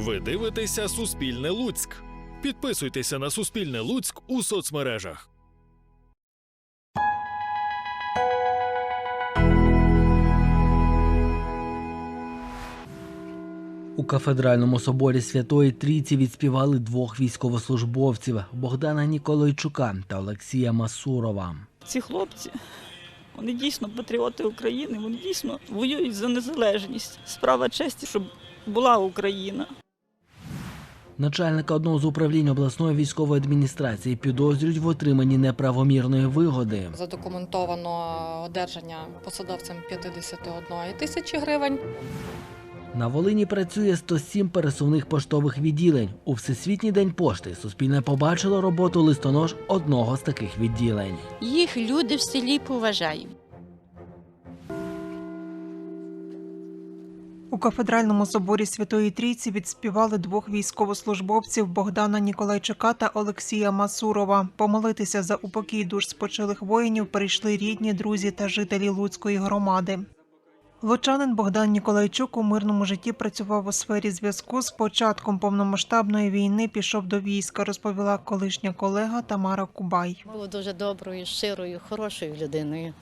Ви дивитеся Суспільне Луцьк. Підписуйтеся на Суспільне Луцьк у соцмережах. У кафедральному соборі Святої Трійці відспівали двох військовослужбовців Богдана Ніколайчука та Олексія Масурова. Ці хлопці, вони дійсно патріоти України, вони дійсно воюють за незалежність. Справа честі, щоб була Україна. Начальника одного з управлінь обласної військової адміністрації підозрюють в отриманні неправомірної вигоди. Задокументовано одержання посадовцем 51 тисячі гривень. На Волині працює 107 пересувних поштових відділень. У Всесвітній день пошти Суспільне побачило роботу листонож одного з таких відділень. Їх люди в селі поважають. У кафедральному соборі Святої Трійці відспівали двох військовослужбовців Богдана Ніколайчука та Олексія Масурова. Помолитися за упокій душ спочилих воїнів прийшли рідні, друзі та жителі Луцької громади. Лучанин Богдан Ніколайчук у мирному житті працював у сфері зв'язку. З початком повномасштабної війни пішов до війська, розповіла колишня колега Тамара Кубай. Був дуже доброю, щирою, хорошою людиною.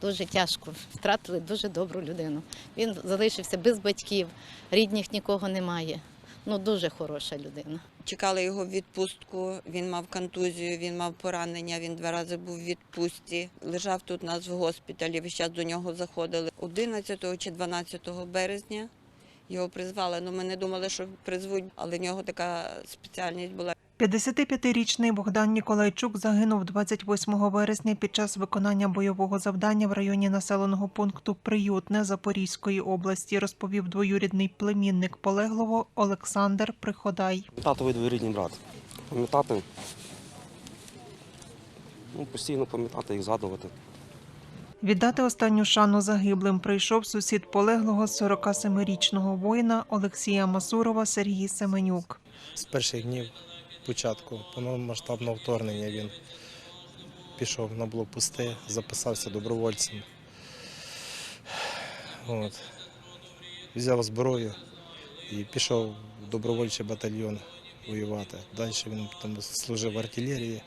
Дуже тяжко. Втратили дуже добру людину. Він залишився без батьків, рідних нікого немає. Ну, дуже хороша людина. Чекали його в відпустку. Він мав контузію, він мав поранення. Він два рази був в відпустці. Лежав тут у нас в госпіталі. Весь час до нього заходили 11 чи 12 березня. Його призвали. Ну ми не думали, що призвуть, але в нього така спеціальність була. 55-річний Богдан Ніколайчук загинув 28 вересня під час виконання бойового завдання в районі населеного пункту Приютне Запорізької області, розповів двоюрідний племінник полеглого Олександр Приходай. Татовий двоюрідний брат. Пам'ятати. Ну, постійно пам'ятати їх згадувати. Віддати останню шану загиблим прийшов сусід полеглого 47-річного воїна Олексія Масурова Сергій Семенюк. з перших днів початку повномасштабного вторгнення він пішов на блокпости, записався добровольцем. От. Взяв зброю і пішов в добровольчий батальйон воювати. Далі він там служив в артилерії.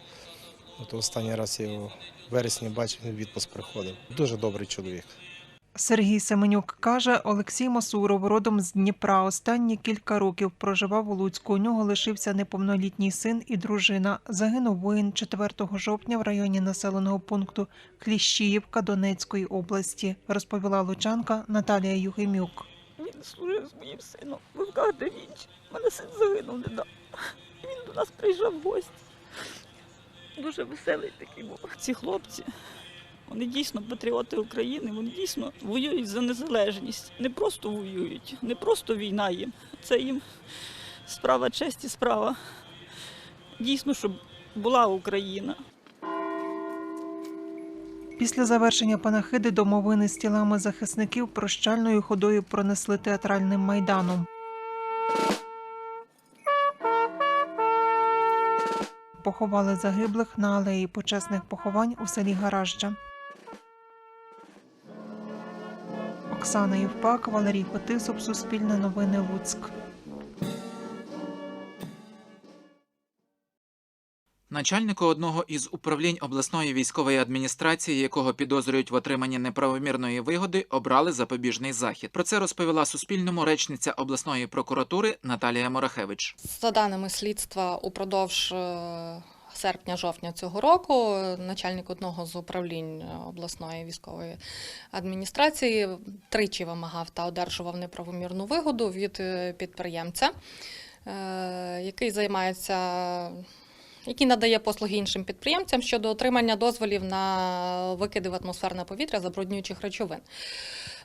От останній раз я його в вересні бачив, він відпуск приходив. Дуже добрий чоловік. Сергій Семенюк каже, Олексій Масуров родом з Дніпра. Останні кілька років проживав у Луцьку. У нього лишився неповнолітній син і дружина. Загинув воїн 4 жовтня в районі населеного пункту Кліщіївка Донецької області, розповіла лучанка Наталія Юхимюк. Він служив з моїм сином в Вовках да Вінчі. У мене син загинув недавно. Він до нас приїжджав в гості. Дуже веселий такий був. Ці хлопці, вони дійсно патріоти України, вони дійсно воюють за незалежність. Не просто воюють, не просто війна їм. Це їм справа честі, справа. Дійсно, щоб була Україна. Після завершення панахиди домовини з тілами захисників прощальною ходою пронесли театральним майданом. Поховали загиблих на алеї почесних поховань у селі Гаражджа. Оксана Євпак, Валерій Фетисов, Суспільне новини Луцьк. Начальнику одного із управлінь обласної військової адміністрації, якого підозрюють в отриманні неправомірної вигоди, обрали запобіжний захід. Про це розповіла Суспільному речниця обласної прокуратури Наталія Морахевич. За даними слідства, упродовж е, серпня-жовтня цього року начальник одного з управлінь обласної військової адміністрації тричі вимагав та одержував неправомірну вигоду від е, підприємця, е, який займається. Який надає послуги іншим підприємцям щодо отримання дозволів на викиди в атмосферне повітря забруднюючих речовин.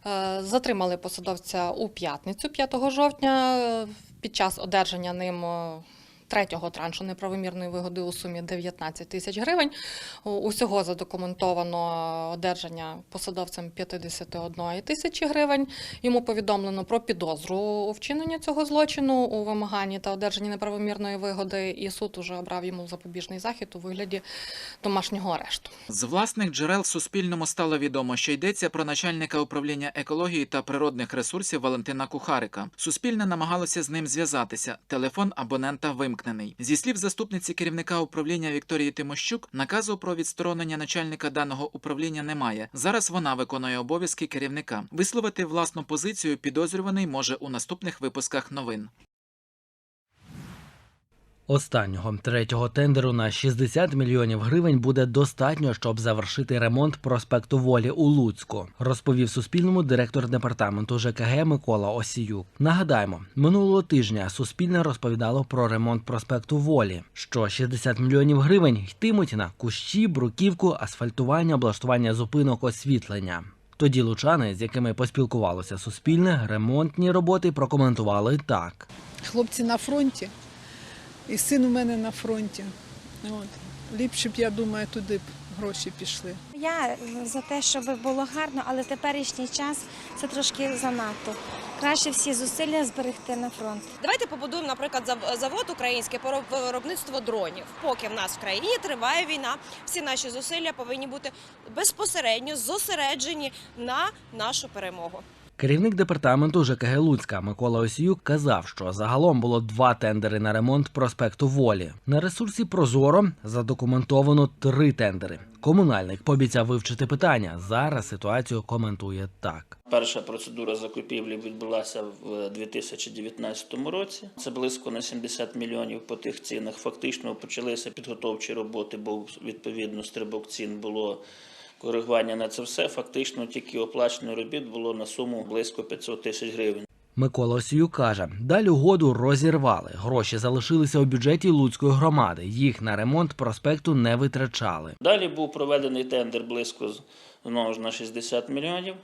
Е, Затримали посадовця у п'ятницю, 5 жовтня, е, під час одержання ним е, третього траншу неправомірної вигоди у сумі 19 тисяч гривень. Усього задокументовано одержання посадовцем 51 тисячі гривень. Йому повідомлено про підозру у вчиненні цього злочину у вимаганні та одержанні неправомірної вигоди, і суд уже обрав йому запобіжний захід у вигляді домашнього арешту. З власних джерел Суспільному стало відомо, що йдеться про начальника управління екології та природних ресурсів Валентина Кухарика. Суспільне намагалося з ним зв'язатися. Телефон абонента вимкнений. Зі слів заступниці керівника управління Вікторії Тимощук, наказу про відсторонення начальника даного управління немає. Зараз вона виконує обов'язки керівника. Висловити власну позицію підозрюваний може у наступних випусках новин. Останнього третього тендеру на 60 мільйонів гривень буде достатньо, щоб завершити ремонт проспекту Волі у Луцьку, розповів Суспільному директор департаменту ЖКГ Микола Осіюк. Нагадаємо, минулого тижня Суспільне розповідало про ремонт проспекту Волі, що 60 мільйонів гривень йтимуть на кущі, бруківку, асфальтування, облаштування зупинок, освітлення. Тоді лучани, з якими поспілкувалося Суспільне, ремонтні роботи прокоментували так. Хлопці на фронті, і син у мене на фронті. От. Ліпше б, я думаю, туди б гроші пішли. Я за те, щоб було гарно, але теперішній час це трошки занадто. Краще всі зусилля зберегти на фронт. Давайте побудуємо, наприклад, завод український по виробництву дронів. Поки в нас в країні триває війна, всі наші зусилля повинні бути безпосередньо зосереджені на нашу перемогу. Керівник департаменту ЖКГ Луцька Микола Осіюк казав, що загалом було два тендери на ремонт проспекту Волі. На ресурсі Прозоро задокументовано три тендери. Комунальник пообіцяв вивчити питання. Зараз ситуацію коментує так. Перша процедура закупівлі відбулася в 2019 році. Це близько на 70 мільйонів по тих цінах. Фактично почалися підготовчі роботи, бо відповідно стрибок цін було коригування на це все. Фактично тільки оплачено робіт було на суму близько 500 тисяч гривень. Микола Осіюк каже, далі угоду розірвали. Гроші залишилися у бюджеті Луцької громади. Їх на ремонт проспекту не витрачали. Далі був проведений тендер близько знову ж на 60 мільйонів.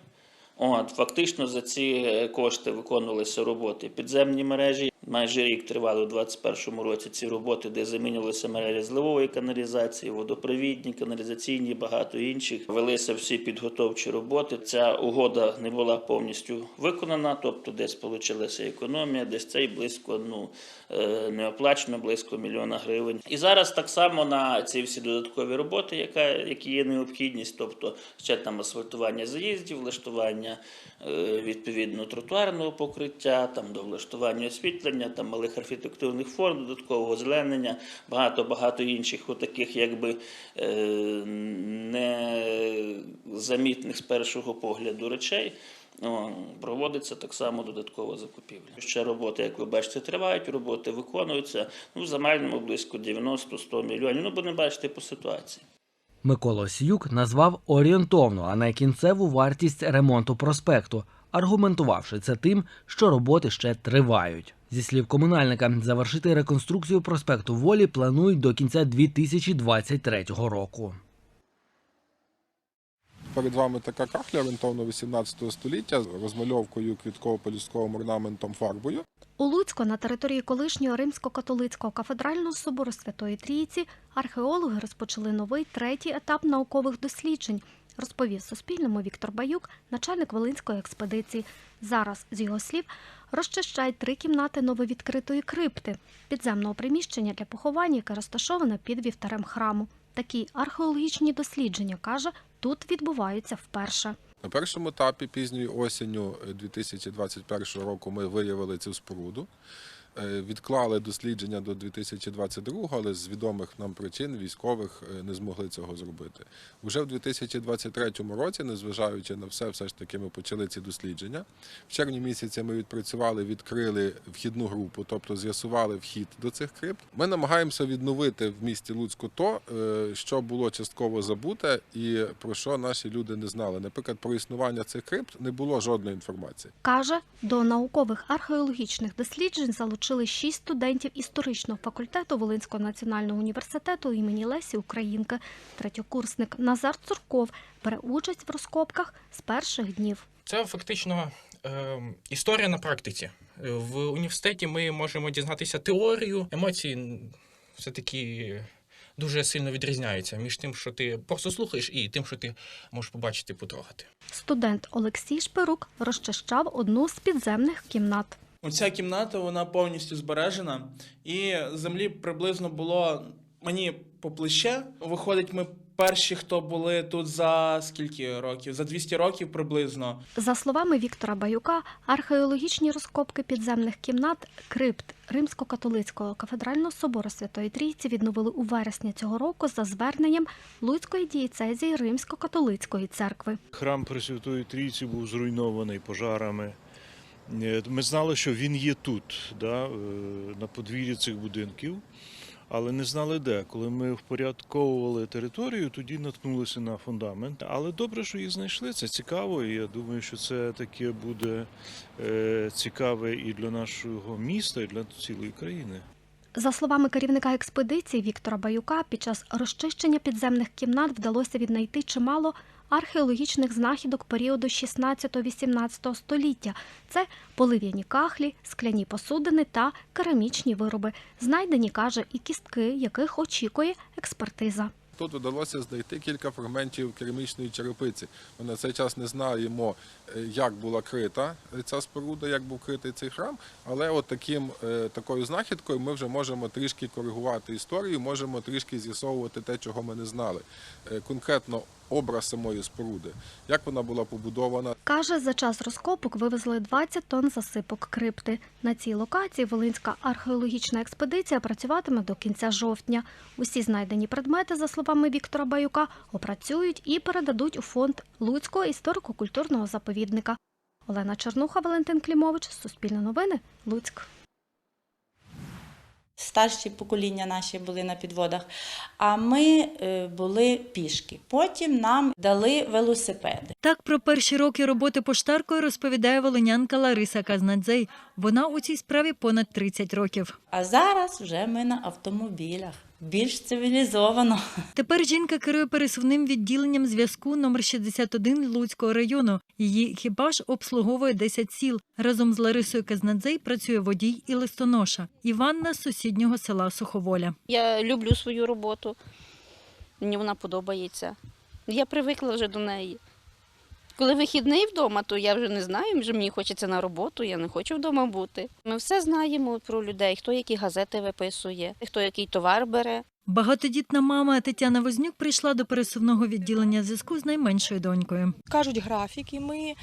От, фактично за ці е, кошти виконувалися роботи підземні мережі. Майже рік тривали у 2021 році ці роботи, де замінювалися мережі зливової каналізації, водопровідні, каналізаційні, багато інших. Велися всі підготовчі роботи. Ця угода не була повністю виконана, тобто десь получилася економія, десь цей близько ну е, не оплачено, близько мільйона гривень. І зараз так само на ці всі додаткові роботи, яка, які є необхідність, тобто ще там асфальтування заїздів, влаштування е, відповідно тротуарного покриття, там до влаштування освітлення, там малих архітектурних форм, додаткового озеленення, багато багато інших отаких, якби е, незамітних з першого погляду речей. Проводиться так само додаткова закупівля. Ще роботи, як ви бачите, тривають, роботи виконуються. Ну, в загальному близько 90-100 мільйонів. Ну, будемо бачити по ситуації. Микола Осіюк назвав орієнтовну, а не кінцеву вартість ремонту проспекту, аргументувавши це тим, що роботи ще тривають. Зі слів комунальника, завершити реконструкцію проспекту Волі планують до кінця 2023 року. Перед вами така кахля орієнтовно 18 століття з розмальовкою квітково-полюстковим орнаментом фарбою. У Луцьку на території колишнього римсько-католицького кафедрального собору Святої Трійці археологи розпочали новий третій етап наукових досліджень, розповів Суспільному Віктор Баюк, начальник Волинської експедиції. Зараз, з його слів, розчищають три кімнати нововідкритої крипти, підземного приміщення для поховань, яке розташоване під вівтарем храму. Такі археологічні дослідження, каже, тут відбуваються вперше. На першому етапі пізньою осінню е, 2021 року ми виявили цю споруду. Е, Відклали дослідження до 2022, але з відомих нам причин військових е, не змогли цього зробити. Уже в 2023 році, незважаючи на все, все ж таки ми почали ці дослідження. В червні місяці ми відпрацювали, відкрили вхідну групу, тобто з'ясували вхід до цих крипт. Ми намагаємося відновити в місті Луцьку то, е, що було частково забуте, і про що наші люди не знали. Наприклад, про існування цих крипт не було жодної інформації. Каже, до наукових археологічних досліджень залучили шість студентів історичного факультету Волинського національного університету імені Лесі Українки. Третьокурсник Назар Цурков бере участь в розкопках з перших днів. Це фактично е, історія на практиці. Е, В університеті ми можемо дізнатися теорію. Емоції все-таки дуже сильно відрізняються між тим, що ти просто слухаєш, і тим, що ти можеш побачити, потрогати. Студент Олексій Шпирук розчищав одну з підземних кімнат. Оця кімната вона повністю збережена, і землі приблизно було мені по плече. Виходить, ми перші, хто були тут за скільки років? За 200 років приблизно. За словами Віктора Баюка, археологічні розкопки підземних кімнат крипт Римсько-католицького кафедрального собору Святої Трійці відновили у вересні цього року за зверненням Луцької дієцезії Римсько-католицької церкви. Храм Пресвятої Трійці був зруйнований пожарами. Е, Ми знали, що він є тут, да, е, на подвір'ї цих будинків, але не знали де. Коли ми впорядковували територію, тоді наткнулися на фундамент. Але добре, що їх знайшли. Це цікаво. І я думаю, що це таке буде е, цікаве і для нашого міста, і для цілої країни. За словами керівника експедиції Віктора Баюка, під час розчищення підземних кімнат вдалося віднайти чимало археологічних знахідок періоду 16-18 століття. Це полив'яні кахлі, скляні посудини та керамічні вироби. Знайдені, каже, і кістки, яких очікує експертиза. Тут вдалося знайти кілька фрагментів керамічної черепиці. Ми на цей час не знаємо, е, як була крита ця споруда, як був критий цей храм. Але от таким, е, такою знахідкою ми вже можемо трішки коригувати історію, можемо трішки з'ясовувати те, чого ми не знали. Е, Конкретно образ самої споруди, як вона була побудована, Каже, за час розкопок вивезли 20 тонн засипок крипти. На цій локації Волинська археологічна експедиція працюватиме до кінця жовтня. Усі знайдені предмети, за словами Віктора Баюка, опрацюють і передадуть у фонд Луцького історико-культурного заповідника. Олена Чернуха, Валентин Клімович, Суспільне новини, Луцьк. Старші покоління наші були на підводах, а ми е, були пішки. Потім нам дали велосипеди. Так про перші роки роботи поштаркою розповідає волинянка Лариса Казнадзей. Вона у цій справі понад 30 років. А зараз вже ми на автомобілях. Більш цивілізовано. Тепер жінка керує пересувним відділенням зв'язку номер 61 Луцького району. Її екіпаж обслуговує 10 сіл. Разом з Ларисою Казнадзей працює водій і листоноша. Іванна з сусіднього села Суховоля. Я люблю свою роботу, мені вона подобається. Я привикла вже до неї. Коли вихідний вдома, то я вже не знаю, вже мені хочеться на роботу, я не хочу вдома бути. Ми все знаємо про людей, хто які газети виписує, хто який товар бере. Багатодітна мама Тетяна Вознюк прийшла до пересувного відділення зв'язку з найменшою донькою. Кажуть графік, і ми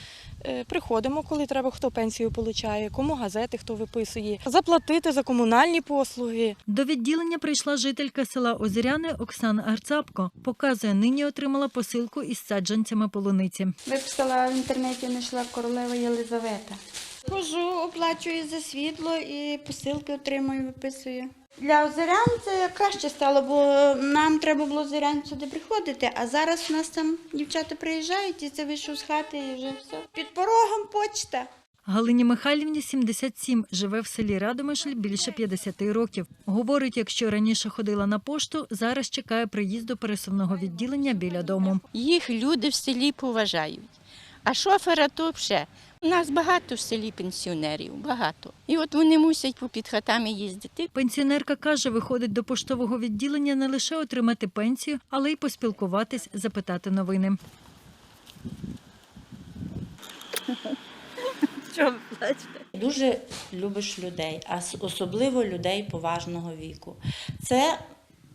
е, приходимо, коли треба, хто пенсію получає, кому газети, хто виписує, заплатити за комунальні послуги. До відділення прийшла жителька села Озеряне Оксана Арцапко. Показує, нині отримала посилку із саджанцями полуниці. Виписала в інтернеті, знайшла королева Єлизавета. Хожу, оплачую за світло і посилки отримую, виписую. Для озерян це краще стало, бо нам треба було озерян сюди приходити, а зараз у нас там дівчата приїжджають і це вийшов з хати і вже все. Під порогом почта. Галині Михайлівні 77, живе в селі Радомишль більше 50 років. Говорить, якщо раніше ходила на пошту, зараз чекає приїзду пересувного відділення біля дому. Їх люди в селі поважають. А шофера то вже. У нас багато в селі пенсіонерів, багато. І от вони мусять попід хатами їздити. Пенсіонерка каже, виходить до поштового відділення не лише отримати пенсію, але й поспілкуватись, запитати новини. Плачете? Дуже любиш людей, а особливо людей поважного віку. Це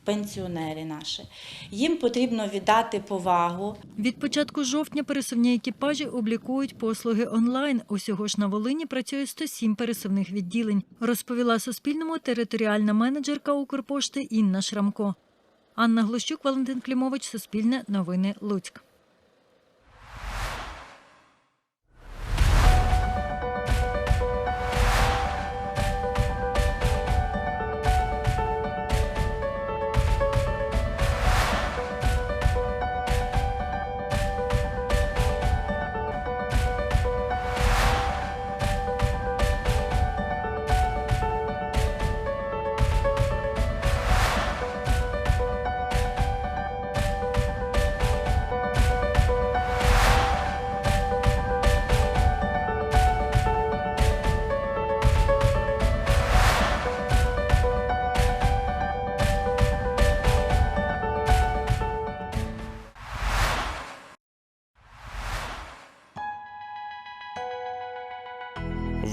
пенсіонери наші. Їм потрібно віддати повагу. Від початку жовтня пересувні екіпажі облікують послуги онлайн. Усього ж на Волині працює 107 пересувних відділень, розповіла Суспільному територіальна менеджерка Укрпошти Інна Шрамко. Анна Глущук, Валентин Клімович, Суспільне, Новини, Луцьк.